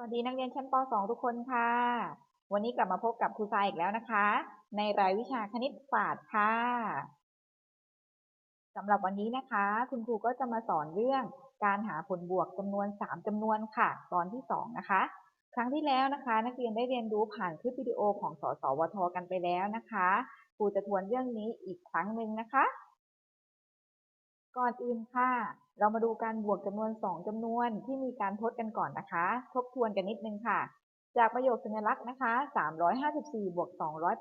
สวัสดีนักเรียนชั้นป .2 ทุกคนค่ะ วันนี้กลับมาพบกับครูทรายอีกแล้วนะคะ ในรายวิชาคณิตศาสตร์ค่ะสำหรับวันนี้นะคะ คุณครูก็จะมาสอนเรื่องการหาผลบวกจำนวน 3จำนวนค่ะ ตอนที่ 2 นะคะ ครั้งที่แล้วนะคะ นักเรียนได้เรียนรู้ผ่านคลิปวิดีโอของสสวทกันไปแล้วนะคะ ครูจะทวนเรื่องนี้อีกครั้งหนึ่งนะคะ ก่อนอื่นค่ะ เรามาดูการบวกจำนวน 2จำนวนที่มีการทดกันก่อนนะคะ ทบทวนกันนิดนึงค่ะ จากประโยคสัญลักษณ์นะคะ 354 บวก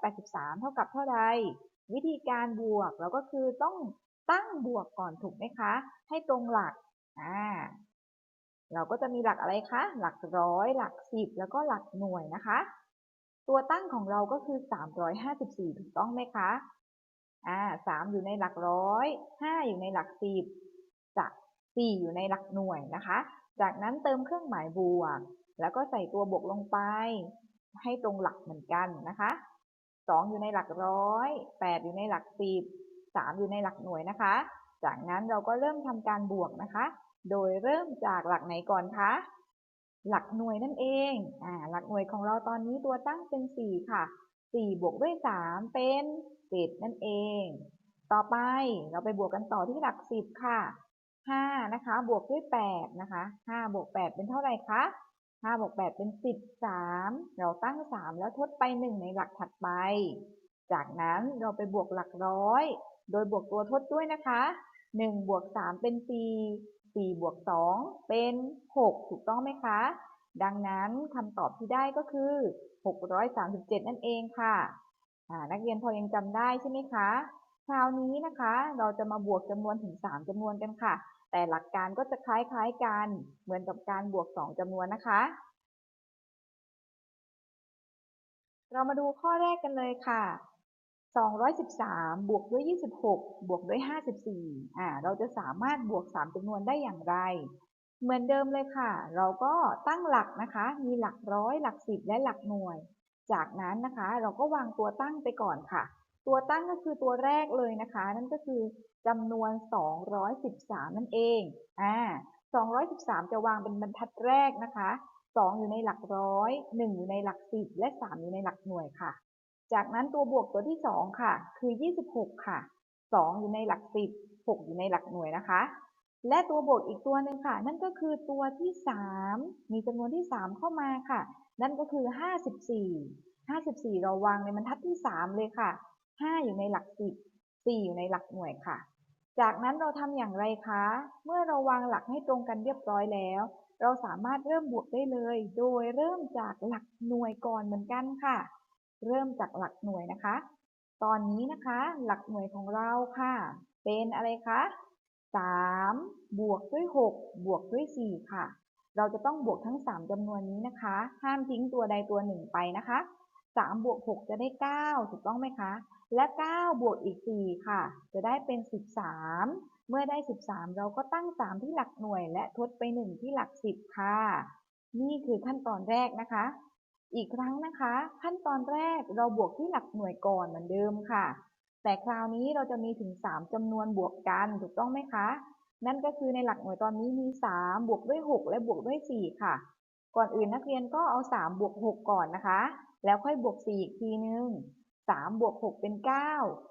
283 เท่ากับเท่าใด วิธีการบวกเราก็คือต้องตั้งบวกก่อนถูกไหมคะ ให้ตรงหลัก อ่า เราก็จะมีหลักอะไรคะ หลักร้อย หลักสิบ แล้วก็หลักหน่วยนะคะ ตัวตั้งของเราก็คือ 354 ถูกต้องไหมคะ อ่าสามอยู่ในหลักร้อยห้าอยู่ในหลักสิบจะสี่อยู่ในหลักหน่วยนะคะ จากนั้นเติมเครื่องหมายบวก แล้วก็ใส่ตัวบวกลงไป ให้ตรงหลักเหมือนกันนะคะสองอยู่ในหลักร้อยแปดอยู่ในหลักสิบสามอยู่ในหลักหน่วยนะคะ จากนั้นเราก็เริ่มทำการบวกนะคะ โดยเริ่มจากหลักไหนก่อนคะหลักหน่วยนั่นเองอ่าหลักหน่วยของเราตอนนี้ตัวตั้งเป็นสี่ค่ะ สี่บวกด้วยสามเป็นสิบนั่นเอง ต่อไปเราไปบวกกันต่อที่หลักสิบค่ะห้านะคะ บวกด้วยแปดนะคะห้าบวกแปดเป็นเท่าไหร่คะห้าบวกแปดเป็นสิบสามเราตั้งสามแล้วทดไปหนึ่งในหลักถัดไป จากนั้นเราไปบวกหลักร้อย โดยบวกตัวทดด้วยนะคะหนึ่งบวกสามเป็นสี่สี่บวกสองเป็นหกถูกต้องไหมคะ ดังนั้นคำตอบที่ได้ก็คือ 637 นั่นเองค่ะนักเรียนพอยังจำได้ใช่ไหมคะ คราวนี้นะคะเราจะมาบวกจำนวนถึง 3จำนวนกันค่ะ แต่หลักการก็จะคล้ายๆกัน เหมือนกับการบวก 2จำนวนนะคะ เรามาดูข้อแรกกันเลยค่ะ 213 บวกด้วย 26 บวกด้วย 54อ่าเราจะสามารถบวก 3จำนวนได้อย่างไร เหมือนเดิมเลยค่ะ เราก็ตั้งหลักนะคะ มีหลักร้อย หลักสิบ และหลักหน่วย จากนั้นนะคะ เราก็วางตัวตั้งไปก่อนค่ะ ตัวตั้งก็คือตัวแรกเลยนะคะ นั่นก็คือจำนวน 213 นั่นเอง อ่า 213 จะวางเป็นบรรทัดแรกนะคะ 2 อยู่ในหลักร้อย 1 อยู่ในหลักสิบ และ 3 อยู่ในหลักหน่วยค่ะ จากนั้นตัวบวกตัวที่ 2 ค่ะ คือ 26 ค่ะ 2 อยู่ในหลักสิบ 6 อยู่ในหลักหน่วยนะคะ และตัวบวกอีกตัวหนึ่งค่ะ นั่นก็คือตัวที่ 3 มีจำนวนที่ 3 เข้ามาค่ะ นั่นก็คือ 54 54 เราวางในบรรทัดที่ 3 เลยค่ะ 5 อยู่ในหลัก10 4 อยู่ในหลักหน่วยค่ะ จากนั้นเราทำอย่างไรคะ เมื่อเราวางหลักให้ตรงกันเรียบร้อยแล้ว เราสามารถเริ่มบวกได้เลย โดยเริ่มจากหลักหน่วยก่อนเหมือนกันค่ะ เริ่มจากหลักหน่วยนะคะ ตอนนี้นะคะ หลักหน่วยของเราค่ะ เป็นอะไรคะ 3 บวกด้วย 6 บวกด้วย 4 ค่ะ เราจะต้องบวกทั้ง 3จำนวนนี้นะคะ ห้ามทิ้งตัวใดตัวหนึ่งไปนะคะ 3 บวก 6 จะได้ 9 ถูกต้องไหมคะ และ 9 บวกอีก 4 ค่ะ จะได้เป็น 13 เมื่อได้ 13 เราก็ตั้ง 3 ที่หลักหน่วย และทดไป 1 ที่หลัก 10 ค่ะ นี่คือขั้นตอนแรกนะคะ อีกครั้งนะคะ ขั้นตอนแรกเราบวกที่หลักหน่วยก่อนเหมือนเดิมค่ะ แต่คราวนี้เราจะมีถึง 3จำนวนบวกกันถูกต้องไหมคะ นั่นก็คือในหลักหน่วยตอนนี้มี 3 บวกด้วย 6 และบวกด้วย 4 ค่ะ ก่อนอื่นนักเรียนก็เอา 3 บวก 6 ก่อนนะคะ แล้วค่อยบวก 4 อีกทีนึง3บวก6เป็น 9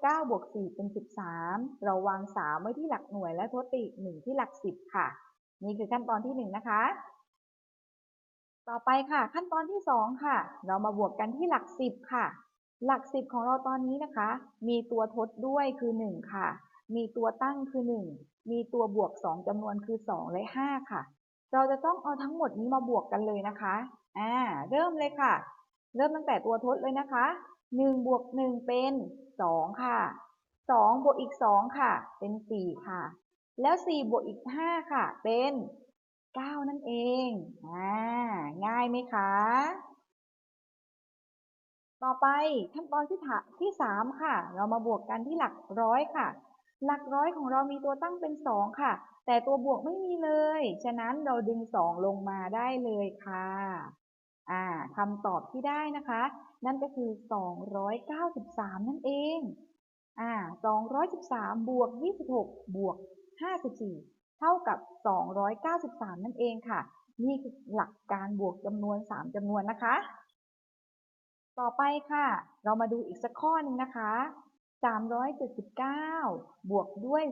9บวก4เป็น 13 เราวาง 3 ไว้ที่หลักหน่วยและทดไปอีก1ที่หลัก 10 ค่ะ นี่คือขั้นตอนที่ 1 นะคะ ต่อไปค่ะ ขั้นตอนที่ 2 ค่ะ เรามาบวกกันที่หลัก 10 ค่ะ หลักสิบของเราตอนนี้นะคะ มีตัวทดด้วยคือ 1 ค่ะ มีตัวตั้งคือ 1 มีตัวบวก 2จำนวนคือ 2 และ 5 ค่ะ เราจะต้องเอาทั้งหมดนี้มาบวกกันเลยนะคะอ่าเริ่มเลยค่ะ เริ่มตั้งแต่ตัวทดเลยนะคะ 1 บวก 1 เป็น 2 ค่ะ 2 บวกอีก 2 ค่ะ เป็น 4 ค่ะ แล้ว 4 บวกอีก 5 ค่ะ เป็น 9 นั่นเองอ่าง่ายไหมคะ ต่อไปขั้นตอนที่ที่สามค่ะ เรามาบวกกันที่หลักร้อยค่ะ หลักร้อยของเรามีตัวตั้งเป็นสองค่ะ แต่ตัวบวกไม่มีเลย ฉะนั้นเราดึงสองลงมาได้เลยค่ะอ่าคำตอบที่ได้นะคะ นั่นก็คือ 293 นั่นเองอ่า213 บวก 26 บวก 54 เท่ากับ 293 นั่นเองค่ะ นี่คือหลักการบวกจำนวน 3จำนวนนะคะ ต่อไปค่ะ เรามาดูอีกสักข้อหนึ่งนะคะ 379 บวกด้วย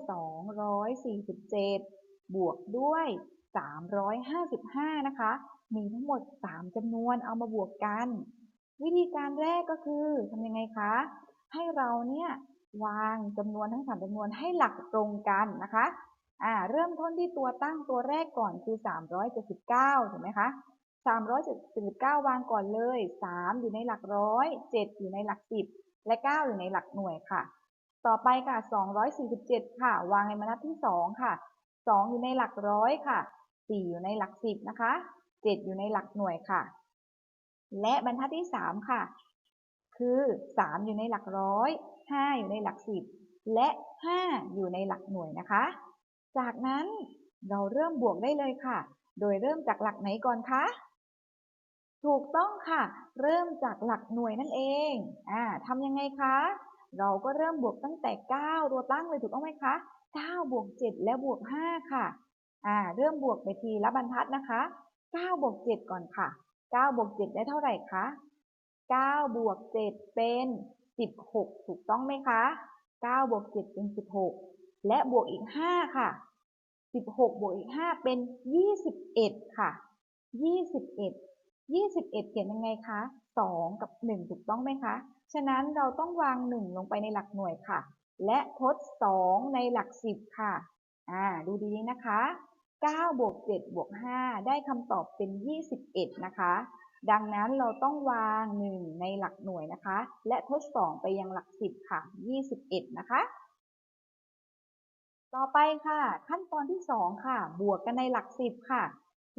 247 บวกด้วย 355 นะคะ มีทั้งหมด 3จำนวนเอามาบวกกัน วิธีการแรกก็คือทำยังไงคะ ให้เราเนี่ยวางจำนวนทั้ง3จำนวนให้หลักตรงกันนะคะอ่าเริ่มต้นที่ตัวตั้งตัวแรกก่อนคือ 379ถูกไหมคะ 379 วางก่อนเลย 3 อยู่ในหลักร้อย 7 อยู่ในหลักสิบและ 9 อยู่ในหลักหน่วยค่ะ ต่อไปค่ะ 247 ค่ะ วางในบรรทัดที่ 2 ค่ะ 2 อยู่ในหลักร้อยค่ะ 4 อยู่ในหลักสิบนะคะ 7 อยู่ในหลักหน่วยค่ะ และบรรทัดที่ 3 ค่ะ คือ 3 อยู่ในหลักร้อย 5 อยู่ในหลักสิบและ 5 อยู่ในหลักหน่วยนะคะ จากนั้นเราเริ่มบวกได้เลยค่ะ โดยเริ่มจากหลักไหนก่อนคะ ถูกต้องค่ะ เริ่มจากหลักหน่วยนั่นเอง อ่าทำยังไงคะ เราก็เริ่มบวกตั้งแต่ 9 ตัวตั้งเลยถูกต้องไหมคะ 9 บวก 7 และบวก 5 ค่ะ อ่า เริ่มบวกไปทีละบรรทัดนะคะ 9 บวก 7 ก่อนค่ะ 9 บวก 7 ได้เท่าไหร่คะ 9 บวก 7 เป็น 16 ถูกต้องไหมคะ 9 บวก 7 เป็น 16 และบวกอีก 5 ค่ะ 16 บวกอีก 5 เป็น 21 ค่ะ 21 21 เขียนยังไงคะ 2 กับ 1 ถูกต้องไหมคะ ฉะนั้นเราต้องวาง 1 ลงไปในหลักหน่วยค่ะ และทด 2 ในหลัก 10 ค่ะ อ่า ดูดีๆนะคะ 9 บวก 7 บวก 5 ได้คำตอบเป็น 21 นะคะ ดังนั้นเราต้องวาง 1 ในหลักหน่วยนะคะ และทด 2 ไปยังหลัก 10 ค่ะ 21 นะคะ ต่อไปค่ะ ขั้นตอนที่ 2 ค่ะ บวกกันในหลัก 10 ค่ะ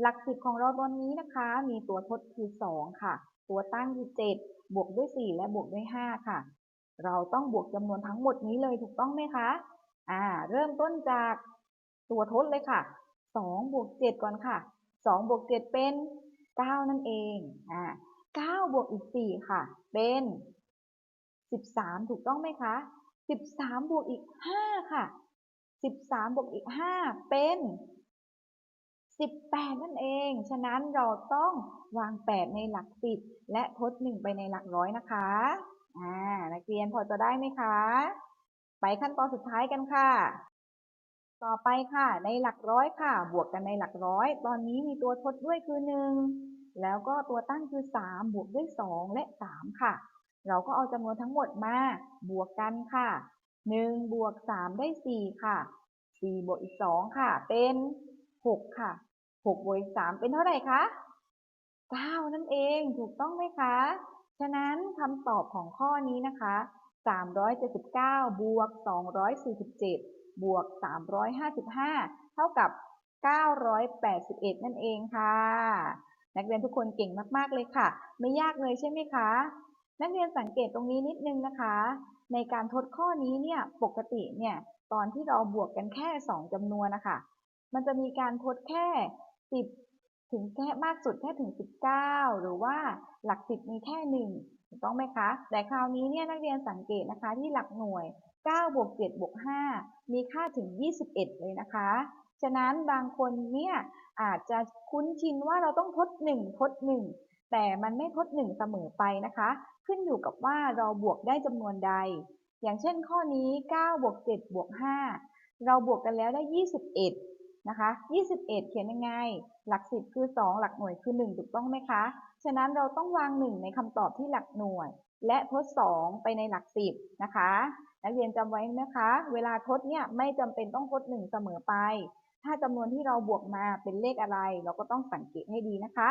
หลัก10ของเราตอนนี้นะคะ มีตัวทดคือ 2 ค่ะ ตัวตั้งคือ7บวกด้วย 4 และบวกด้วย 5 ค่ะ เราต้องบวกจำนวนทั้งหมดนี้เลยถูกต้องไหมคะ อ่า เริ่มต้นจากตัวทดเลยค่ะ 2 บวก 7 ก่อนค่ะ 2 บวก 7 เป็น 9 นั่นเอง อ่า9บวกอีก 4 ค่ะ เป็น 13 ถูกต้องไหมคะ 13 บวกอีก 5 ค่ะ 13 บวกอีก 5 เป็น 18 นั่นเอง ฉะนั้นเราต้องวาง 8 ในหลัก 10 และทด 1 ไปในหลักร้อยนะคะ อ่า นักเรียนพอจะได้ไหมคะ ไปขั้นตอนสุดท้ายกันค่ะ ต่อไปค่ะ ในหลักร้อยค่ะ บวกกันในหลักร้อย ตอนนี้มีตัวทดด้วยคือ 1 แล้วก็ตัวตั้งคือ 3 บวกด้วย 2 และ 3 ค่ะ เราก็เอาจำนวนทั้งหมดมา บวกกันค่ะ 1 บวก 3 ได้ 4 ค่ะ 4 บวกอีก 2 ค่ะ เป็น 6 ค่ะ 6บวกอีก3เป็นเท่าไหร่คะ9นั่นเองถูกต้องไหมคะ ฉะนั้นคำตอบของข้อนี้นะคะ379บวก247บวก355เท่ากับ981นั่นเองค่ะ นักเรียนทุกคนเก่งมากๆเลยค่ะ ไม่ยากเลยใช่ไหมคะ นักเรียนสังเกตตรงนี้นิดนึงนะคะ ในการทดข้อนี้เนี่ยปกติเนี่ยตอนที่เราบวกกันแค่ 2จำนวนนะคะ มันจะมีการทดแค่ 10ถึงแค่มากสุดแค่ถึง 19 หรือว่าหลัก10มีแค่1ถูกต้องไหมคะ แต่คราวนี้เนี่ยนักเรียนสังเกตนะคะที่หลักหน่วย 9 บวก 7 บวก 5 มีค่าถึง 21 เลยนะคะ ฉะนั้นบางคนเนี่ยอาจจะคุ้นชินว่าเราต้องทด 1 ทด 1 แต่มันไม่ทด 1 เสมอไปนะคะ ขึ้นอยู่กับว่าเราบวกได้จำนวนใด อย่างเช่นข้อนี้ 9 บวก 7 บวก 5 เราบวกกันแล้วได้ 21 นะคะ21 เขียนยังไง หลัก10คือ 2 หลักหน่วยคือ 1 ถูกต้องไหมคะ ฉะนั้นเราต้องวาง 1 ในคำตอบที่หลักหน่วย และทด 2 ไปในหลัก 10 นะคะ นักเรียนจำไว้นะคะ เวลาทดเนี่ยไม่จำเป็นต้องทด 1 เสมอไป ถ้าจำนวนที่เราบวกมาเป็นเลขอะไร เราก็ต้องสังเกตให้ดีนะคะ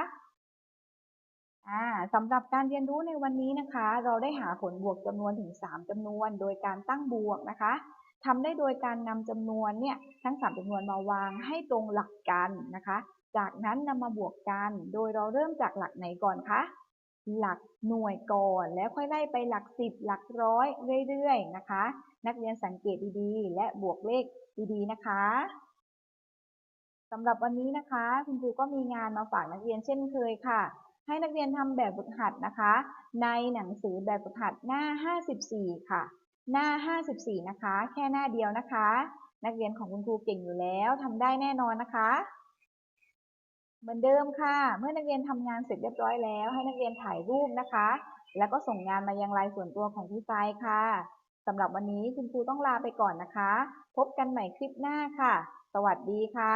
อ่าสำหรับการเรียนรู้ในวันนี้นะคะ เราได้หาผลบวกจำนวนถึง 3จำนวน โดยการตั้งบวกนะคะ ทำได้โดยการนำจำนวนเนี่ยทั้ง 3จำนวนมาวางให้ตรงหลักกันนะคะ จากนั้นนำมาบวกกัน โดยเราเริ่มจากหลักไหนก่อนคะ หลักหน่วยก่อนแล้วค่อยไล่ไปหลัก 10 หลักร้อยเรื่อยๆนะคะ นักเรียนสังเกตดีๆ และบวกเลขดีๆนะคะสำหรับวันนี้นะคะคุณครูก็มีงานมาฝากนักเรียนเช่นเคยค่ะ ให้นักเรียนทำแบบฝึกหัดนะคะ ในหนังสือแบบฝึกหัดหน้า 54 ค่ะ หน้า 54 นะคะ แค่หน้าเดียวนะคะ นักเรียนของคุณครูเก่งอยู่แล้วทำได้แน่นอนนะคะ เหมือนเดิมค่ะ เมื่อนักเรียนทำงานเสร็จเรียบร้อยแล้ว ให้นักเรียนถ่ายรูปนะคะ แล้วก็ส่งงานมายังไลน์ส่วนตัวของพี่ไซค่ะสำหรับวันนี้คุณครูต้องลาไปก่อนนะคะ พบกันใหม่คลิปหน้าค่ะ สวัสดีค่ะ